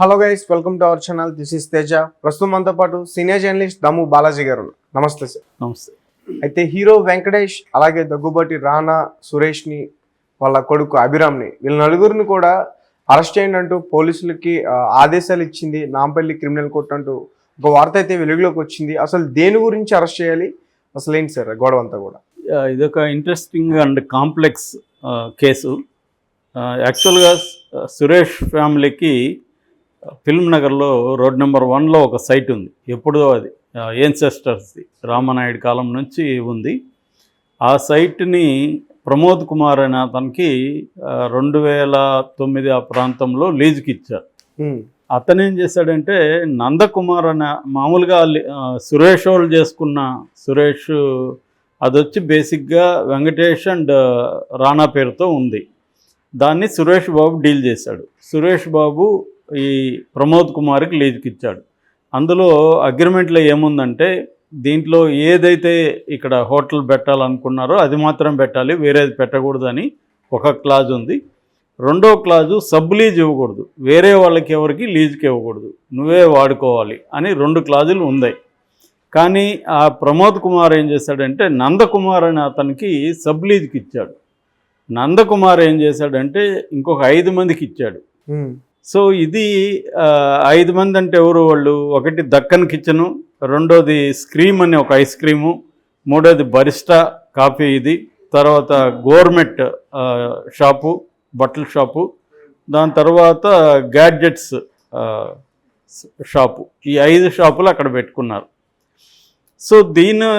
hello guys welcome to our channel this is Teja ప్రస్తుతం మనతో పాటు సీనియర్ జర్నలిస్ట్ దమ్ము బాలాజీ గారు నమస్తే సార్ నమస్తే అయితే హీరో వెంకటేష్ అలాగే దగ్గుబాటి రానా సురేష్ని వాళ్ళ కొడుకు అభిరామ్ని వీళ్ళ నలుగురిని కూడా అరెస్ట్ చేయండి అంటూ పోలీసులకి ఆదేశాలు ఇచ్చింది నాంపల్లి క్రిమినల్ కోర్టు అంటూ ఒక వార్త అయితే వెలుగులోకి వచ్చింది అసలు దేని గురించి అరెస్ట్ చేయాలి అసలు ఏంటి సార్ గొడవ అంతా కూడా ఇదొక ఇంట్రెస్టింగ్ అండ్ కాంప్లెక్స్ కేసు యాక్చువల్గా సురేష్ ఫ్యామిలీకి ఫిల్మ్ నగర్లో రోడ్ నెంబర్ వన్లో ఒక సైట్ ఉంది ఎప్పుడో అది ఏన్సెస్టర్స్ది రామనాయుడు కాలం నుంచి ఉంది ఆ సైట్ని ప్రమోద్ కుమార్ అనే అతనికి రెండు వేల తొమ్మిది ఆ ప్రాంతంలో లీజుకి ఇచ్చారు అతను ఏం చేశాడంటే నందకుమార్ అనే మామూలుగా సురేష్ వాళ్ళు చేసుకున్న సురేష్ అది వచ్చి బేసిక్గా వెంకటేష్ అండ్ రాణా పేరుతో ఉంది దాన్ని సురేష్ బాబు డీల్ చేశాడు సురేష్ బాబు ఈ ప్రమోద్ కుమార్కి లీజుకి ఇచ్చాడు అందులో అగ్రిమెంట్లో ఏముందంటే దీంట్లో ఏదైతే ఇక్కడ హోటల్ పెట్టాలనుకున్నారో అది మాత్రం పెట్టాలి వేరేది పెట్టకూడదని ఒక క్లాజ్ ఉంది రెండో క్లాజు సబ్ లీజ్ ఇవ్వకూడదు వేరే వాళ్ళకి ఎవరికి లీజుకి ఇవ్వకూడదు నువ్వే వాడుకోవాలి అని రెండు క్లాజులు ఉన్నాయి కానీ ఆ ప్రమోద్ కుమార్ ఏం చేశాడంటే నందకుమార్ అని అతనికి సబ్ లీజ్కి ఇచ్చాడు నందకుమార్ ఏం చేశాడంటే ఇంకొక ఐదు మందికి ఇచ్చాడు సో ఇది ఐదు మంది అంటే ఎవరు వాళ్ళు ఒకటి దక్కన్ కిచెను రెండోది స్క్రీమ్ అనే ఒక ఐస్ క్రీము మూడోది బరిస్టా కాఫీ ఇది తర్వాత గోర్మెట్ షాపు బట్టల షాపు దాని తర్వాత గ్యాడ్జెట్స్ షాపు ఈ ఐదు షాపులు అక్కడ పెట్టుకున్నారు సో దీని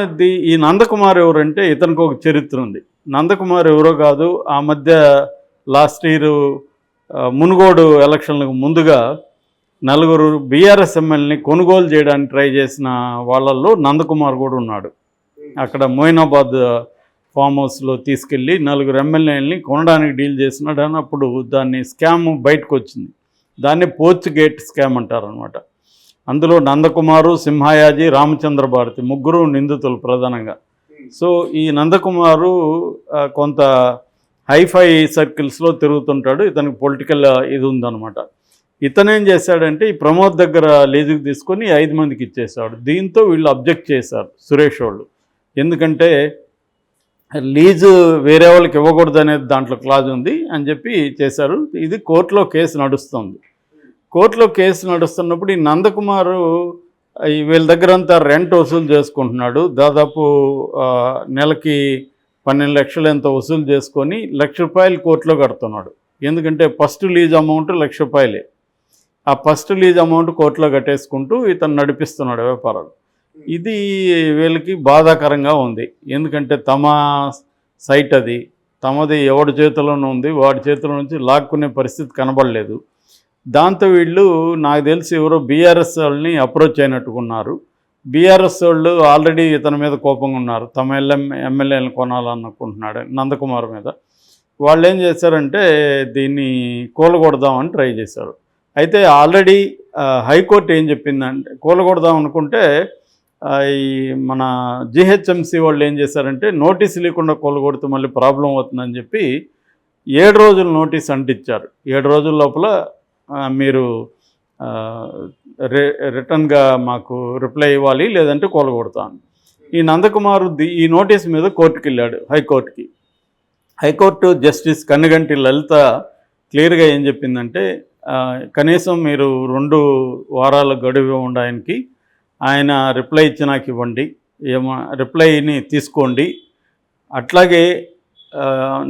ఈ నందకుమార్ ఎవరంటే ఇతనికి ఒక చరిత్ర ఉంది నందకుమార్ ఎవరో కాదు ఆ మధ్య లాస్ట్ ఇయర్ మునుగోడు ఎలక్షన్లకు ముందుగా నలుగురు బీఆర్ఎస్ ఎమ్మెల్యేని కొనుగోలు చేయడానికి ట్రై చేసిన వాళ్ళల్లో నందకుమార్ కూడా ఉన్నాడు అక్కడ మోయినాబాద్ ఫామ్ హౌస్లో తీసుకెళ్ళి నలుగురు ఎమ్మెల్యేలని కొనడానికి డీల్ చేసినాడు అన్నప్పుడు అప్పుడు దాన్ని స్కామ్ బయటకు వచ్చింది దాన్ని పోర్చుగేట్ గేట్ స్కామ్ అంటారనమాట అందులో నందకుమారు సింహాయాజీ రామచంద్ర భారతి ముగ్గురు నిందితులు ప్రధానంగా సో ఈ నందకుమారు కొంత హైఫై సర్కిల్స్లో తిరుగుతుంటాడు ఇతనికి పొలిటికల్ ఇది ఇతను ఇతనేం చేశాడంటే ఈ ప్రమోద్ దగ్గర లీజుకి తీసుకొని ఐదు మందికి ఇచ్చేసాడు దీంతో వీళ్ళు అబ్జెక్ట్ చేశారు సురేష్ వాళ్ళు ఎందుకంటే లీజు వేరే వాళ్ళకి ఇవ్వకూడదు అనేది దాంట్లో క్లాజ్ ఉంది అని చెప్పి చేశారు ఇది కోర్టులో కేసు నడుస్తుంది కోర్టులో కేసు నడుస్తున్నప్పుడు ఈ నందకుమారు వీళ్ళ దగ్గర అంతా రెంట్ వసూలు చేసుకుంటున్నాడు దాదాపు నెలకి పన్నెండు లక్షలు ఎంత వసూలు చేసుకొని లక్ష రూపాయలు కోర్టులో కడుతున్నాడు ఎందుకంటే ఫస్ట్ లీజ్ అమౌంట్ లక్ష రూపాయలే ఆ ఫస్ట్ లీజ్ అమౌంట్ కోర్టులో కట్టేసుకుంటూ ఇతను నడిపిస్తున్నాడు వ్యాపారాలు ఇది వీళ్ళకి బాధాకరంగా ఉంది ఎందుకంటే తమ సైట్ అది తమది ఎవడి చేతిలోనూ ఉంది వాడి చేతిలో నుంచి లాక్కునే పరిస్థితి కనబడలేదు దాంతో వీళ్ళు నాకు తెలిసి ఎవరో బీఆర్ఎస్ వాళ్ళని అప్రోచ్ అయినట్టుకున్నారు బీఆర్ఎస్ వాళ్ళు ఆల్రెడీ ఇతని మీద కోపంగా ఉన్నారు తమ ఎల్ఎం ఎమ్మెల్యేలను కొనాలనుకుంటున్నాడు నందకుమార్ మీద వాళ్ళు ఏం చేశారంటే దీన్ని కూలగొడదామని ట్రై చేశారు అయితే ఆల్రెడీ హైకోర్టు ఏం చెప్పిందంటే కూలగొడదాం అనుకుంటే ఈ మన జిహెచ్ఎంసీ వాళ్ళు ఏం చేశారంటే నోటీస్ లేకుండా కూలగొడితే మళ్ళీ ప్రాబ్లం అవుతుందని చెప్పి ఏడు రోజులు నోటీస్ అంటిచ్చారు ఏడు రోజుల లోపల మీరు రిటర్న్గా మాకు రిప్లై ఇవ్వాలి లేదంటే కూలగొడతాను ఈ నందకుమారు ఈ నోటీస్ మీద కోర్టుకి వెళ్ళాడు హైకోర్టుకి హైకోర్టు జస్టిస్ కన్నుగంటి లలిత క్లియర్గా ఏం చెప్పిందంటే కనీసం మీరు రెండు వారాల గడువు ఉండడానికి ఆయన రిప్లై ఇచ్చి నాకు ఇవ్వండి ఏమో రిప్లైని తీసుకోండి అట్లాగే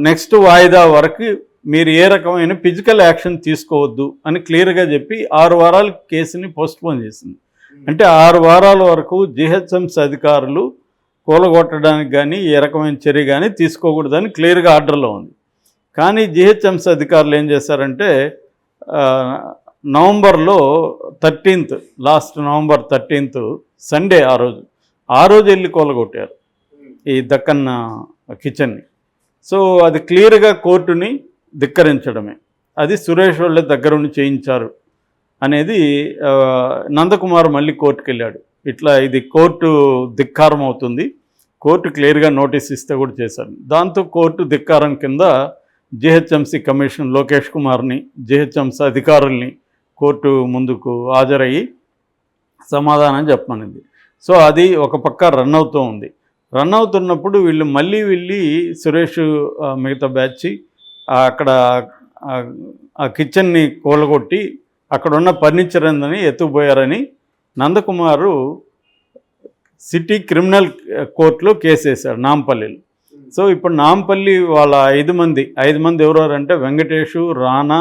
నెక్స్ట్ వాయిదా వరకు మీరు ఏ రకమైన ఫిజికల్ యాక్షన్ తీసుకోవద్దు అని క్లియర్గా చెప్పి ఆరు వారాలు కేసుని పోస్ట్పోన్ చేసింది అంటే ఆరు వారాల వరకు జిహెచ్ఎంసీ అధికారులు కూలగొట్టడానికి కానీ ఏ రకమైన చర్య కానీ తీసుకోకూడదని క్లియర్గా ఆర్డర్లో ఉంది కానీ జిహెచ్ఎంసి అధికారులు ఏం చేశారంటే నవంబర్లో thirteenth last November thirteenth Sunday ఆ రోజు ఆ రోజు వెళ్ళి కూలగొట్టారు ఈ దక్కన్న కిచెన్ని సో అది క్లియర్గా కోర్టుని ధిక్కరించడమే అది సురేష్ వాళ్ళ దగ్గర ఉండి చేయించారు అనేది నందకుమార్ మళ్ళీ కోర్టుకు వెళ్ళాడు ఇట్లా ఇది కోర్టు ధిక్కారం అవుతుంది కోర్టు క్లియర్గా నోటీస్ ఇస్తే కూడా చేశారు దాంతో కోర్టు ధిక్కారం కింద జిహెచ్ఎంసీ కమిషన్ లోకేష్ కుమార్ని జిహెచ్ఎంసీ అధికారుల్ని కోర్టు ముందుకు హాజరయ్యి సమాధానం చెప్పమనింది సో అది ఒక పక్క రన్ అవుతూ ఉంది రన్ అవుతున్నప్పుడు వీళ్ళు మళ్ళీ వెళ్ళి సురేష్ మిగతా బ్యాచ్ అక్కడ ఆ కిచెన్ని అక్కడ అక్కడున్న ఫర్నిచర్ అందని ఎత్తుకుపోయారని నందకుమారు సిటీ క్రిమినల్ కోర్టులో కేసు వేశారు నాంపల్లిలో సో ఇప్పుడు నాంపల్లి వాళ్ళ ఐదు మంది ఐదు మంది ఎవరంటే వెంకటేషు రానా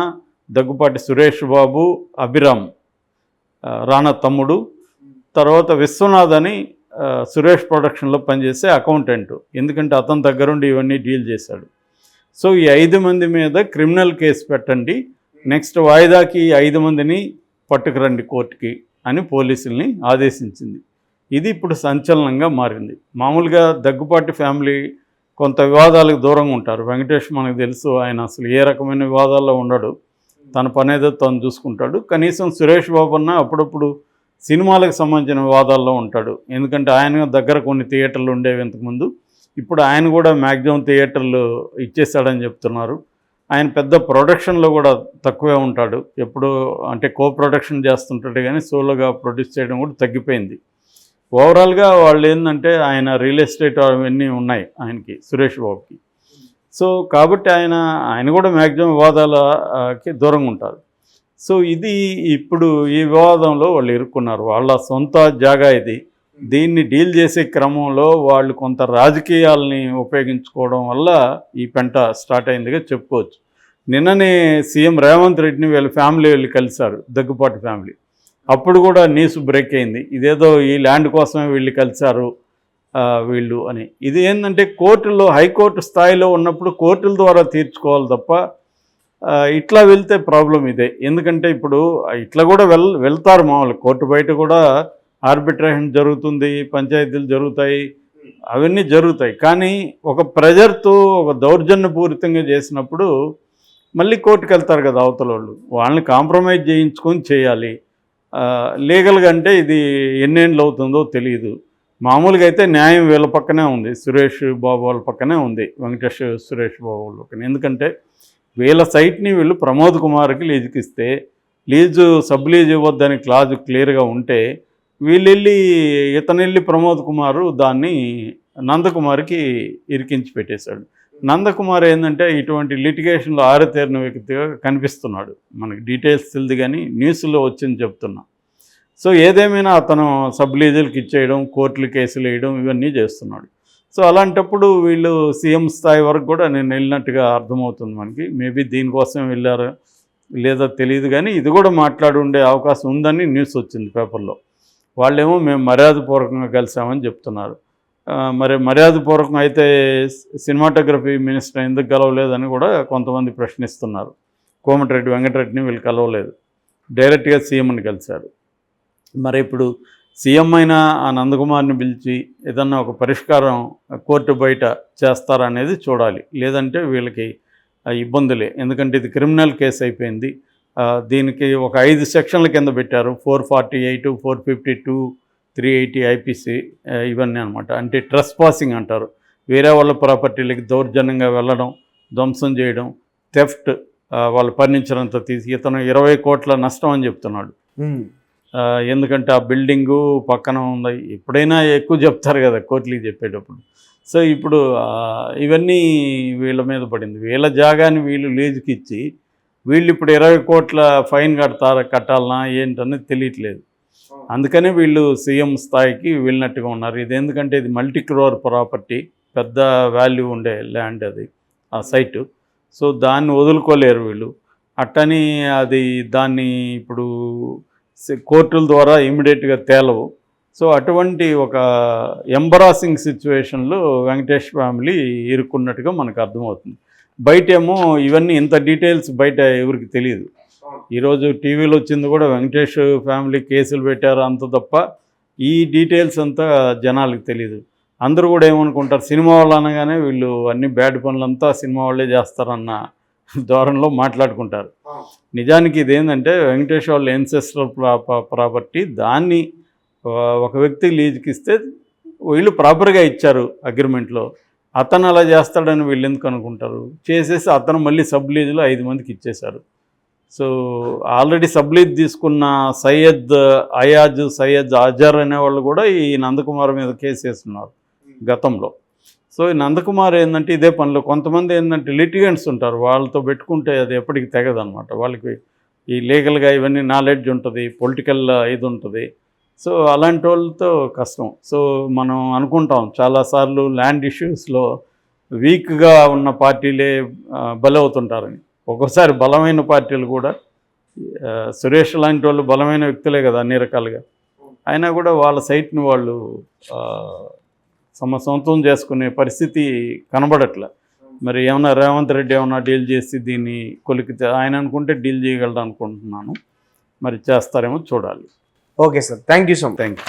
దగ్గుపాటి సురేష్ బాబు అభిరామ్ రానా తమ్ముడు తర్వాత విశ్వనాథ్ అని సురేష్ ప్రొడక్షన్లో పనిచేసే అకౌంటెంట్ ఎందుకంటే అతని దగ్గరుండి ఇవన్నీ డీల్ చేశాడు సో ఈ ఐదు మంది మీద క్రిమినల్ కేసు పెట్టండి నెక్స్ట్ వాయిదాకి ఐదు మందిని పట్టుకురండి కోర్టుకి అని పోలీసుల్ని ఆదేశించింది ఇది ఇప్పుడు సంచలనంగా మారింది మామూలుగా దగ్గుపాటి ఫ్యామిలీ కొంత వివాదాలకు దూరంగా ఉంటారు వెంకటేష్ మనకు తెలుసు ఆయన అసలు ఏ రకమైన వివాదాల్లో ఉండడు తన పని ఏదో తను చూసుకుంటాడు కనీసం సురేష్ అన్న అప్పుడప్పుడు సినిమాలకు సంబంధించిన వివాదాల్లో ఉంటాడు ఎందుకంటే ఆయన దగ్గర కొన్ని థియేటర్లు ఉండేవి ఇంతకుముందు ఇప్పుడు ఆయన కూడా మ్యాక్సిమం థియేటర్లు ఇచ్చేస్తాడని చెప్తున్నారు ఆయన పెద్ద ప్రొడక్షన్లో కూడా తక్కువే ఉంటాడు ఎప్పుడు అంటే కో ప్రొడక్షన్ చేస్తుంటాడు కానీ సోలోగా ప్రొడ్యూస్ చేయడం కూడా తగ్గిపోయింది ఓవరాల్గా వాళ్ళు ఏంటంటే ఆయన రియల్ ఎస్టేట్ అవన్నీ ఉన్నాయి ఆయనకి సురేష్ బాబుకి సో కాబట్టి ఆయన ఆయన కూడా మ్యాక్సిమం వివాదాలకి దూరంగా ఉంటారు సో ఇది ఇప్పుడు ఈ వివాదంలో వాళ్ళు ఇరుక్కున్నారు వాళ్ళ సొంత జాగా ఇది దీన్ని డీల్ చేసే క్రమంలో వాళ్ళు కొంత రాజకీయాలని ఉపయోగించుకోవడం వల్ల ఈ పెంట స్టార్ట్ అయిందిగా చెప్పుకోవచ్చు నిన్ననే సీఎం రేవంత్ రెడ్డిని వీళ్ళ ఫ్యామిలీ వెళ్ళి కలిశారు దగ్గుపాటి ఫ్యామిలీ అప్పుడు కూడా న్యూస్ బ్రేక్ అయింది ఇదేదో ఈ ల్యాండ్ కోసమే వీళ్ళు కలిశారు వీళ్ళు అని ఇది ఏంటంటే కోర్టులో హైకోర్టు స్థాయిలో ఉన్నప్పుడు కోర్టుల ద్వారా తీర్చుకోవాలి తప్ప ఇట్లా వెళ్తే ప్రాబ్లం ఇదే ఎందుకంటే ఇప్పుడు ఇట్లా కూడా వెళ్ వెళ్తారు మామూలు కోర్టు బయట కూడా ఆర్బిట్రేషన్ జరుగుతుంది పంచాయతీలు జరుగుతాయి అవన్నీ జరుగుతాయి కానీ ఒక ప్రెజర్తో ఒక దౌర్జన్యపూరితంగా చేసినప్పుడు మళ్ళీ కోర్టుకు వెళ్తారు కదా అవతల వాళ్ళు వాళ్ళని కాంప్రమైజ్ చేయించుకొని చేయాలి లీగల్గా అంటే ఇది ఎన్నేళ్ళు అవుతుందో తెలియదు మామూలుగా అయితే న్యాయం వీళ్ళ పక్కనే ఉంది సురేష్ బాబు వాళ్ళ పక్కనే ఉంది వెంకటేష్ సురేష్ బాబు వాళ్ళ పక్కన ఎందుకంటే వీళ్ళ సైట్ని వీళ్ళు ప్రమోద్ కుమార్కి లీజుకి ఇస్తే లీజు సబ్ లీజ్ ఇవ్వద్దని క్లాజు క్లియర్గా ఉంటే వీళ్ళెళ్ళి ఇతనెళ్ళి ప్రమోద్ కుమారు దాన్ని నందకుమార్కి ఇరికించి పెట్టేశాడు నందకుమార్ ఏంటంటే ఇటువంటి లిటిగేషన్లో ఆరతేరిన వ్యక్తిగా కనిపిస్తున్నాడు మనకి డీటెయిల్స్ తెలియదు కానీ న్యూస్లో వచ్చింది చెప్తున్నా సో ఏదేమైనా అతను సబ్ లీజులకి ఇచ్చేయడం కోర్టులు కేసులు వేయడం ఇవన్నీ చేస్తున్నాడు సో అలాంటప్పుడు వీళ్ళు సీఎం స్థాయి వరకు కూడా నేను వెళ్ళినట్టుగా అర్థమవుతుంది మనకి మేబీ దీనికోసం వెళ్ళారు లేదా తెలియదు కానీ ఇది కూడా మాట్లాడుండే అవకాశం ఉందని న్యూస్ వచ్చింది పేపర్లో వాళ్ళేమో మేము మర్యాదపూర్వకంగా కలిసామని చెప్తున్నారు మరి మర్యాదపూర్వకం అయితే సినిమాటోగ్రఫీ మినిస్టర్ ఎందుకు కలవలేదని కూడా కొంతమంది ప్రశ్నిస్తున్నారు కోమటిరెడ్డి వెంకటరెడ్డిని వీళ్ళు కలవలేదు డైరెక్ట్గా సీఎంని కలిశాడు మరి ఇప్పుడు సీఎం అయినా ఆ నందకుమార్ని పిలిచి ఏదన్నా ఒక పరిష్కారం కోర్టు బయట చేస్తారనేది చూడాలి లేదంటే వీళ్ళకి ఇబ్బందులే ఎందుకంటే ఇది క్రిమినల్ కేసు అయిపోయింది దీనికి ఒక ఐదు సెక్షన్ల కింద పెట్టారు four forty eight four fifty two three eighty IPC ఇవన్నీ అనమాట అంటే ట్రెస్ పాసింగ్ అంటారు వేరే వాళ్ళ ప్రాపర్టీలకి దౌర్జన్యంగా వెళ్ళడం ధ్వంసం చేయడం థెఫ్ట్ వాళ్ళు పర్ణించినంత తీసి ఇతను ఇరవై కోట్ల నష్టం అని చెప్తున్నాడు ఎందుకంటే ఆ బిల్డింగు పక్కన ఉంది ఎప్పుడైనా ఎక్కువ చెప్తారు కదా కోర్టులకి చెప్పేటప్పుడు సో ఇప్పుడు ఇవన్నీ వీళ్ళ మీద పడింది వీళ్ళ జాగాని వీళ్ళు లీజుకిచ్చి వీళ్ళు ఇప్పుడు ఇరవై కోట్ల ఫైన్ కడతారా కట్టాలనా ఏంటనేది తెలియట్లేదు అందుకనే వీళ్ళు సీఎం స్థాయికి వెళ్ళినట్టుగా ఉన్నారు ఇది ఎందుకంటే ఇది మల్టీ క్రోర్ ప్రాపర్టీ పెద్ద వాల్యూ ఉండే ల్యాండ్ అది ఆ సైటు సో దాన్ని వదులుకోలేరు వీళ్ళు అట్టని అది దాన్ని ఇప్పుడు కోర్టుల ద్వారా ఇమీడియట్గా తేలవు సో అటువంటి ఒక ఎంబరాసింగ్ సిచ్యువేషన్లో వెంకటేష్ ఫ్యామిలీ ఇరుక్కున్నట్టుగా మనకు అర్థమవుతుంది బయటేమో ఇవన్నీ ఇంత డీటెయిల్స్ బయట ఎవరికి తెలియదు ఈరోజు టీవీలో వచ్చింది కూడా వెంకటేష్ ఫ్యామిలీ కేసులు పెట్టారు అంత తప్ప ఈ డీటెయిల్స్ అంతా జనాలకు తెలియదు అందరూ కూడా ఏమనుకుంటారు సినిమా వాళ్ళు అనగానే వీళ్ళు అన్ని బ్యాడ్ పనులంతా సినిమా వాళ్ళే చేస్తారన్న ధోరణిలో మాట్లాడుకుంటారు నిజానికి ఇదేంటంటే వెంకటేష్ వాళ్ళ ఎన్సెస్టర్ ప్రాపర్టీ దాన్ని ఒక వ్యక్తి లీజుకిస్తే ఇస్తే వీళ్ళు ప్రాపర్గా ఇచ్చారు అగ్రిమెంట్లో అతను అలా చేస్తాడని వీళ్ళు ఎందుకు అనుకుంటారు చేసేసి అతను మళ్ళీ సబ్లీజ్లో ఐదు మందికి ఇచ్చేశారు సో ఆల్రెడీ సబ్లీజ్ తీసుకున్న సయ్యద్ అయాజ్ సయ్యద్ అజర్ అనేవాళ్ళు కూడా ఈ నందకుమార్ మీద కేసు వేస్తున్నారు గతంలో సో ఈ నందకుమార్ ఏంటంటే ఇదే పనులు కొంతమంది ఏంటంటే లిటిగెంట్స్ ఉంటారు వాళ్ళతో పెట్టుకుంటే అది ఎప్పటికీ తెగదనమాట వాళ్ళకి ఈ లీగల్గా ఇవన్నీ నాలెడ్జ్ ఉంటుంది పొలిటికల్ ఇది ఉంటుంది సో అలాంటి వాళ్ళతో కష్టం సో మనం అనుకుంటాం చాలాసార్లు ల్యాండ్ ఇష్యూస్లో వీక్గా ఉన్న పార్టీలే బలవుతుంటారని ఒక్కోసారి బలమైన పార్టీలు కూడా సురేష్ లాంటి వాళ్ళు బలమైన వ్యక్తులే కదా అన్ని రకాలుగా అయినా కూడా వాళ్ళ సైట్ని వాళ్ళు సమ సొంతం చేసుకునే పరిస్థితి కనబడట్లే మరి ఏమన్నా రేవంత్ రెడ్డి ఏమన్నా డీల్ చేసి దీన్ని కొలికితే ఆయన అనుకుంటే డీల్ చేయగలడు అనుకుంటున్నాను మరి చేస్తారేమో చూడాలి okay sir thank you so much thank you